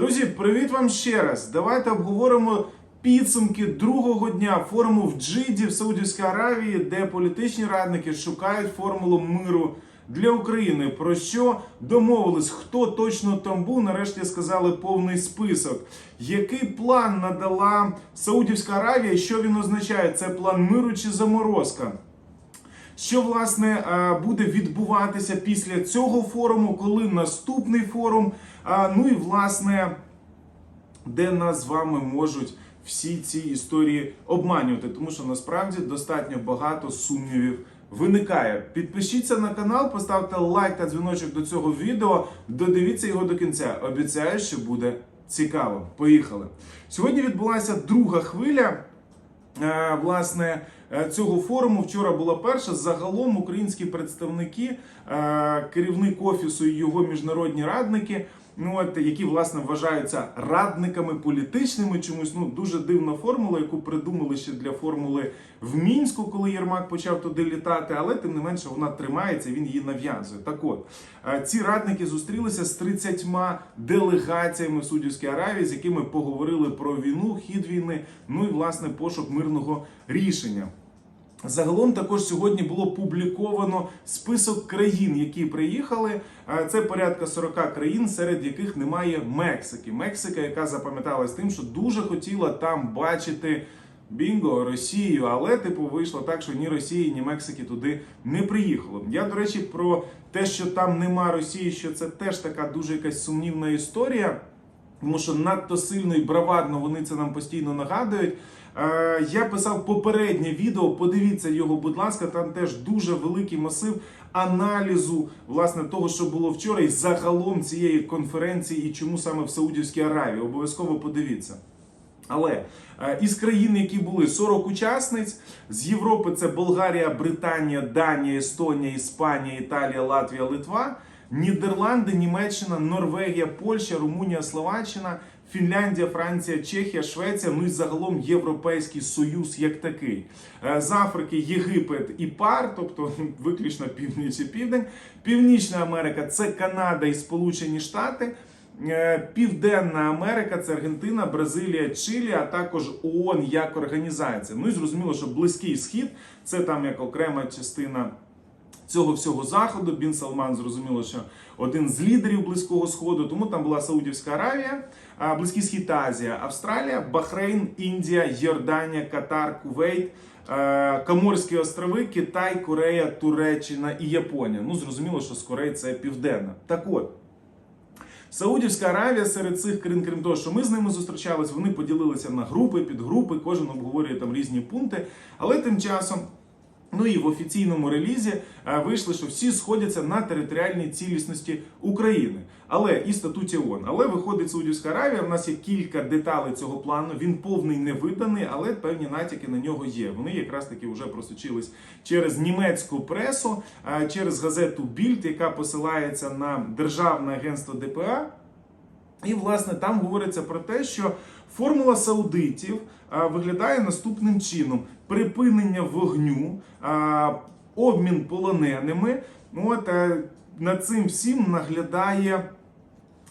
Друзі, привіт вам ще раз. Давайте обговоримо підсумки другого дня форуму в Джиді в Саудівській Аравії, де політичні радники шукають формулу миру для України. Про що домовились? Хто точно там був? Нарешті сказали повний список. Який план надала Саудівська Аравія? Що він означає? Це план миру чи заморозка? Що власне е, буде відбуватися після цього форуму, коли наступний форум? Ну і власне, де нас з вами можуть всі ці історії обманювати, тому що насправді достатньо багато сумнівів виникає. Підпишіться на канал, поставте лайк та дзвіночок до цього відео. Додивіться його до кінця. Обіцяю, що буде цікаво. Поїхали. Сьогодні відбулася друга хвиля. Е, власне е, цього форуму вчора була перша. Загалом українські представники, е, керівник офісу і його міжнародні радники. Ну, от, які власне вважаються радниками політичними, чомусь ну дуже дивна формула, яку придумали ще для формули в мінську, коли Єрмак почав туди літати, але тим не менше вона тримається, він її нав'язує. Так от е, ці радники зустрілися з 30 делегаціями в Аравії, з якими поговорили про війну, хід війни, ну і власне пошук мирного рішення. Загалом також сьогодні було публіковано список країн, які приїхали. Е, Це порядка 40 країн, серед яких немає Мексики. Мексика, яка запам'яталась тим, що дуже хотіла там бачити бінго Росію, але типу вийшло так, що ні Росії, ні Мексики туди не приїхало. Я до речі, про те, що там нема Росії, що це теж така дуже якась сумнівна історія. Тому що надто сильно і бравадно вони це нам постійно нагадують. Е, Я писав попереднє відео. Подивіться його, будь ласка, там теж дуже великий масив аналізу власне того, що було вчора, і загалом цієї конференції, і чому саме в Саудівській Аравії. Обов'язково подивіться. Але е, із країн, які були 40 учасниць, з Європи це Болгарія, Британія, Данія, Естонія, Іспанія, Італія, Латвія, Литва, Нідерланди, Німеччина, Норвегія, Польща, Румунія, Словаччина, Фінляндія, Франція, Чехія, Швеція, ну і загалом Європейський Союз як такий. Е, З Африки Єгипет і пар, тобто виключно північ і південь. Північна Америка це Канада і Сполучені Штати. Е, Південна Америка це Аргентина, Бразилія, Чилі, а також ООН як організація. Ну і зрозуміло, що Близький Схід це там як окрема частина. Цього всього заходу Бін Салман зрозуміло, що один з лідерів близького сходу. Тому там була Саудівська Аравія, Близький Схід та Азія, Австралія, Бахрейн, Індія, Йорданія, Катар, Кувейт, Коморські острови, Китай, Корея, Туреччина і Японія. Ну зрозуміло, що з Кореї це південна. Так от. Саудівська Аравія серед цих країн, крім того, що ми з ними зустрічались, вони поділилися на групи, підгрупи, кожен обговорює там різні пункти. Але тим часом, ну і в офіційному релізі е, вийшли, що всі сходяться на територіальній цілісності України, але і статуті ООН. Але виходить Саудівська Аравія. В нас є кілька деталей цього плану. Він повний не виданий, але певні натяки на нього є. Вони якраз таки вже просочились через німецьку пресу, е, через газету Більд, яка посилається на державне агентство ДПА. І, власне, там говориться про те, що формула саудитів виглядає наступним чином: припинення вогню, обмін полоненими. Ну, От е, над цим всім наглядає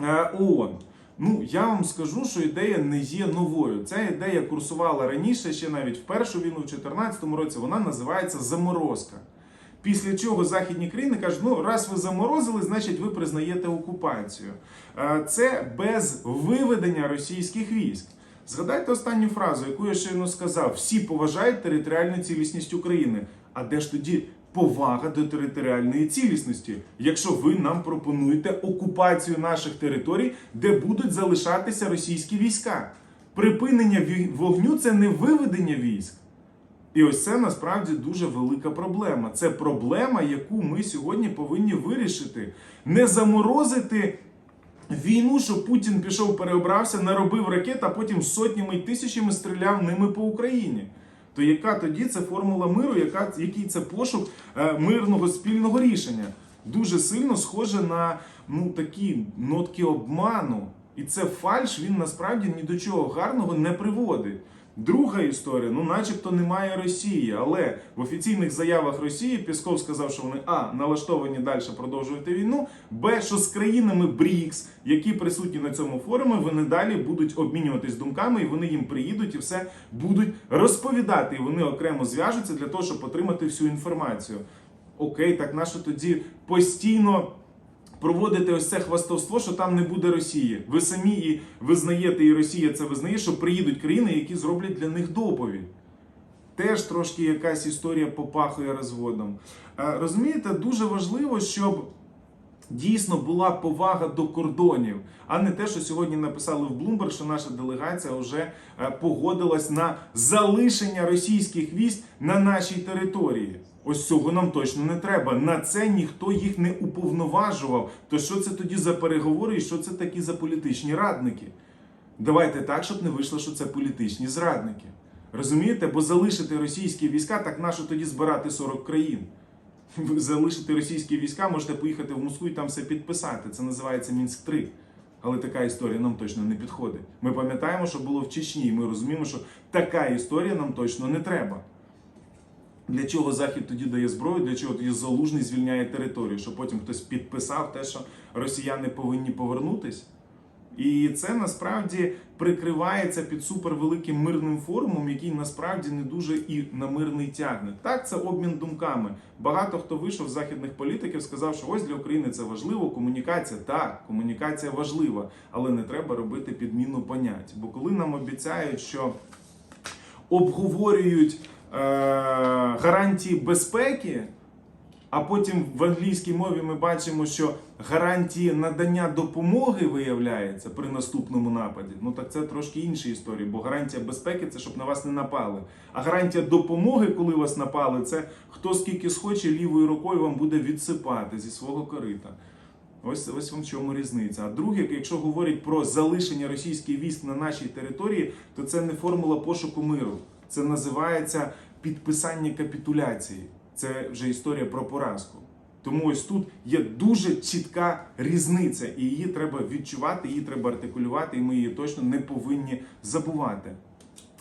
е, ООН. Ну, я вам скажу, що ідея не є новою. Ця ідея курсувала раніше, ще навіть в першу війну, в 2014 році. Вона називається заморозка. Після чого західні країни кажуть, ну раз ви заморозили, значить ви признаєте окупацію. Е, Це без виведення російських військ. Згадайте останню фразу, яку я щойно сказав: всі поважають територіальну цілісність України. А де ж тоді повага до територіальної цілісності, якщо ви нам пропонуєте окупацію наших територій, де будуть залишатися російські війська? Припинення вогню це не виведення військ. І ось це насправді дуже велика проблема. Це проблема, яку ми сьогодні повинні вирішити. Не заморозити війну, що Путін пішов, переобрався, наробив ракет, а потім сотнями й тисячами стріляв ними по Україні. То яка тоді це формула миру, яка, який це пошук е, мирного спільного рішення? Дуже сильно схоже на ну, такі нотки обману. І це фальш, він насправді ні до чого гарного не приводить. Друга історія, ну, начебто, немає Росії, але в офіційних заявах Росії Пісков сказав, що вони а налаштовані далі продовжувати війну, б, що з країнами БРІКС, які присутні на цьому форумі, вони далі будуть обмінюватись думками, і вони їм приїдуть і все будуть розповідати. І вони окремо зв'яжуться для того, щоб отримати всю інформацію. Окей, так наше тоді постійно проводити ось це хвастовство, що там не буде Росії. Ви самі і визнаєте, і Росія це визнає, що приїдуть країни, які зроблять для них доповідь. Теж трошки якась історія попахує розводом. Е, Розумієте, дуже важливо, щоб дійсно була повага до кордонів, а не те, що сьогодні написали в Bloomberg, що наша делегація вже е, погодилась на залишення російських військ на нашій території. Ось цього нам точно не треба. На це ніхто їх не уповноважував. То що це тоді за переговори і що це такі за політичні радники? Давайте так, щоб не вийшло, що це політичні зрадники. Розумієте? Бо залишити російські війська, так нащо тоді збирати 40 країн? Ви залишити російські війська, можете поїхати в Москву і там все підписати. Це називається Мінськ 3 Але така історія нам точно не підходить. Ми пам'ятаємо, що було в Чечні, і ми розуміємо, що така історія нам точно не треба. Для чого Захід тоді дає зброю, для чого тоді залужний звільняє територію, щоб потім хтось підписав те, що росіяни повинні повернутись? І це насправді прикривається під супервеликим мирним форумом, який насправді не дуже і на мирний тягне. Так, це обмін думками. Багато хто вийшов з західних політиків, сказав, що ось для України це важливо. Комунікація так, комунікація важлива, але не треба робити підміну понять. Бо коли нам обіцяють, що обговорюють гарантії безпеки. А потім в англійській мові ми бачимо, що гарантії надання допомоги виявляється при наступному нападі. Ну так це трошки інші історії, бо гарантія безпеки це щоб на вас не напали. А гарантія допомоги, коли вас напали, це хто скільки схоче лівою рукою вам буде відсипати зі свого корита. Ось ось вам в чому різниця. А друге, якщо говорять про залишення російських військ на нашій території, то це не формула пошуку миру. Це називається підписання капітуляції. Це вже історія про поразку. Тому ось тут є дуже чітка різниця, і її треба відчувати, її треба артикулювати, і ми її точно не повинні забувати.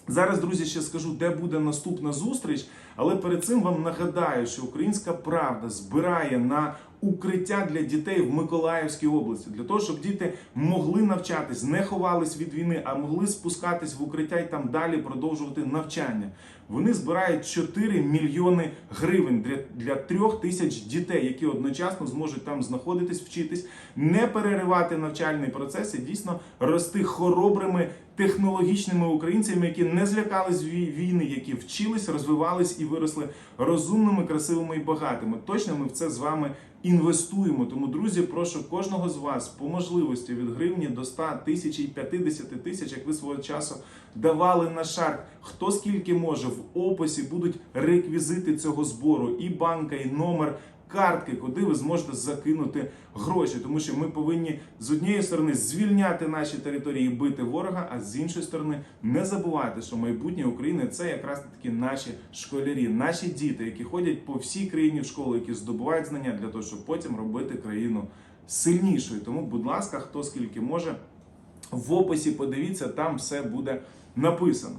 Зараз, друзі, ще скажу, де буде наступна зустріч, але перед цим вам нагадаю, що Українська Правда збирає на укриття для дітей в Миколаївській області, для того, щоб діти могли навчатись, не ховались від війни, а могли спускатись в укриття і там далі продовжувати навчання. Вони збирають 4 мільйони гривень для, для трьох тисяч дітей, які одночасно зможуть там знаходитись, вчитись, не переривати навчальний процес і дійсно рости хоробрими технологічними українцями, які не злякались вій- війни, які вчились, розвивались і виросли розумними, красивими і багатими. Точно ми в це з вами інвестуємо. Тому, друзі, прошу кожного з вас по можливості від гривні до 100 тисяч і 50 тисяч, як ви свого часу давали на шарт. Хто скільки може в описі будуть реквізити цього збору, і банка, і номер. Картки, куди ви зможете закинути гроші, тому що ми повинні з однієї сторони звільняти наші території, і бити ворога, а з іншої сторони не забувати, що майбутнє України це якраз таки наші школярі, наші діти, які ходять по всій країні в школу, які здобувають знання для того, щоб потім робити країну сильнішою. Тому, будь ласка, хто скільки може, в описі подивіться, там все буде написано.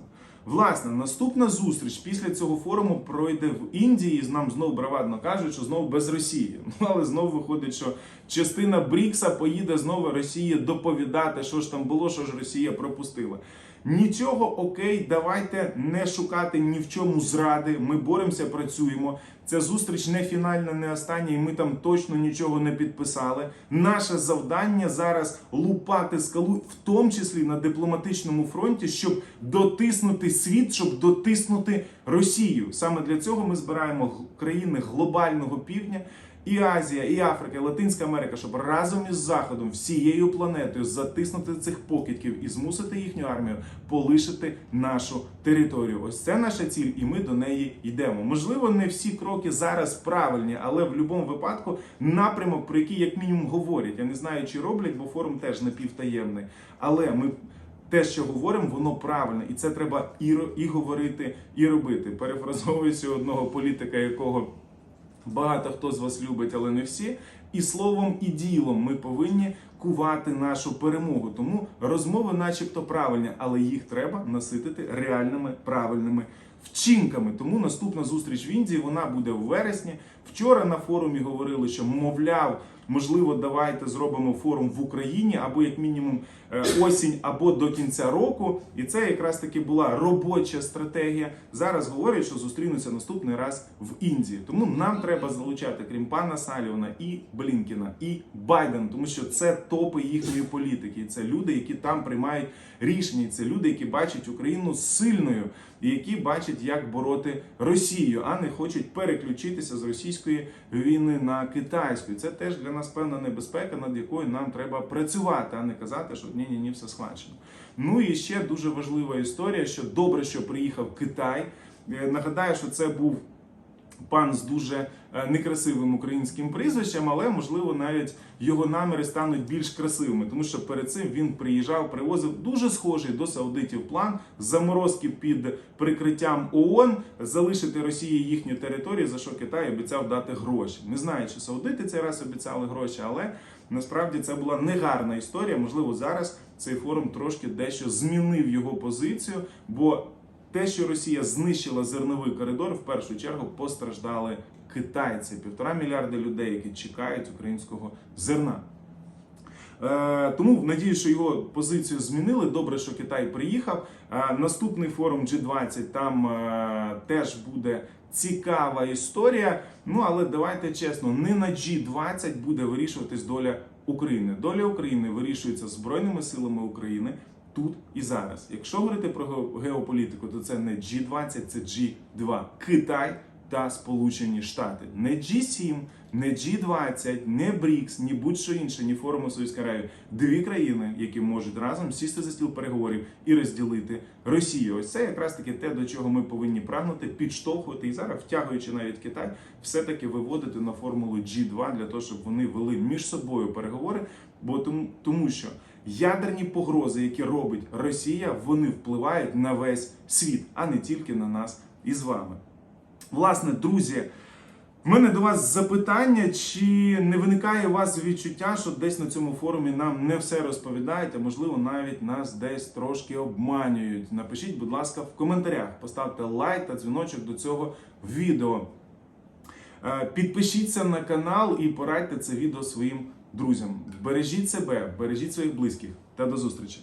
Власне, наступна зустріч після цього форуму пройде в Індії. Нам знову бравадно кажуть, що знову без Росії. Ну але знову виходить, що частина Брікса поїде знову Росії доповідати, що ж там було, що ж Росія пропустила. Нічого окей, давайте не шукати ні в чому зради. Ми боремося, працюємо. Ця зустріч не фінальна, не остання, і ми там точно нічого не підписали. Наше завдання зараз лупати скалу, в тому числі на дипломатичному фронті, щоб дотиснути світ, щоб дотиснути Росію. Саме для цього ми збираємо країни глобального півдня. І Азія, і Африка, і Латинська Америка, щоб разом із Заходом, всією планетою затиснути цих покидьків і змусити їхню армію полишити нашу територію. Ось це наша ціль, і ми до неї йдемо. Можливо, не всі кроки зараз правильні, але в будь-якому випадку напрямок, про який як мінімум говорять. Я не знаю, чи роблять, бо форум теж напівтаємний. Але ми. Те, що говоримо, воно правильне, і це треба і, і говорити, і робити. Перефразовуючи одного політика, якого Багато хто з вас любить, але не всі. і словом, і ділом ми повинні кувати нашу перемогу. Тому розмови, начебто, правильні, але їх треба наситити реальними правильними вчинками. Тому наступна зустріч в Індії вона буде в вересні. Вчора на форумі говорили, що мовляв, можливо, давайте зробимо форум в Україні або як мінімум е, осінь, або до кінця року. І це якраз таки була робоча стратегія. Зараз говорять, що зустрінуться наступний раз в Індії. Тому нам треба залучати, крім пана Салівана, і Блінкіна, і Байден, тому що це топи їхньої політики. Це люди, які там приймають рішення. Це люди, які бачать Україну сильною і які бачать, як бороти Росію, а не хочуть переключитися з російської війни на китайську. Це теж для нас певна небезпека, над якою нам треба працювати, а не казати, що ні, ні, ні, все схвачено. Ну і ще дуже важлива історія, що добре, що приїхав Китай. Е, Нагадаю, що це був пан з дуже е, некрасивим українським прізвищем, але можливо навіть його наміри стануть більш красивими, тому що перед цим він приїжджав, привозив дуже схожий до саудитів план заморозки під прикриттям ООН, залишити Росії їхню територію, за що Китай обіцяв дати гроші. Не знаю, чи саудити цей раз обіцяли гроші, але насправді це була негарна історія. Можливо, зараз цей форум трошки дещо змінив його позицію, бо те, що Росія знищила зерновий коридор, в першу чергу постраждали китайці, півтора мільярда людей, які чекають українського зерна. Е, тому надію, що його позицію змінили. Добре, що Китай приїхав. Е, наступний форум G20 там е, теж буде цікава історія. Ну але давайте чесно, не на G20 буде вирішуватись доля України. Доля України вирішується збройними силами України. Тут і зараз. Якщо говорити про ге- геополітику, то це не G20, це G2. Китай та Сполучені Штати. Не G7, не G20, не БРІКС, ні будь-що інше, ні форуму Аравії. Дві країни, які можуть разом сісти за стіл переговорів і розділити Росію. Ось це якраз таки те, до чого ми повинні прагнути, підштовхувати і зараз, втягуючи навіть Китай, все-таки виводити на формулу G2 для того, щоб вони вели між собою переговори. Бо тому, тому що ядерні погрози, які робить Росія, вони впливають на весь світ, а не тільки на нас із вами. Власне, друзі, в мене до вас запитання, чи не виникає у вас відчуття, що десь на цьому форумі нам не все розповідають, а можливо навіть нас десь трошки обманюють. Напишіть, будь ласка, в коментарях, поставте лайк та дзвіночок до цього відео. Е, Підпишіться на канал і порадьте це відео своїм друзям. Бережіть себе, бережіть своїх близьких та до зустрічі!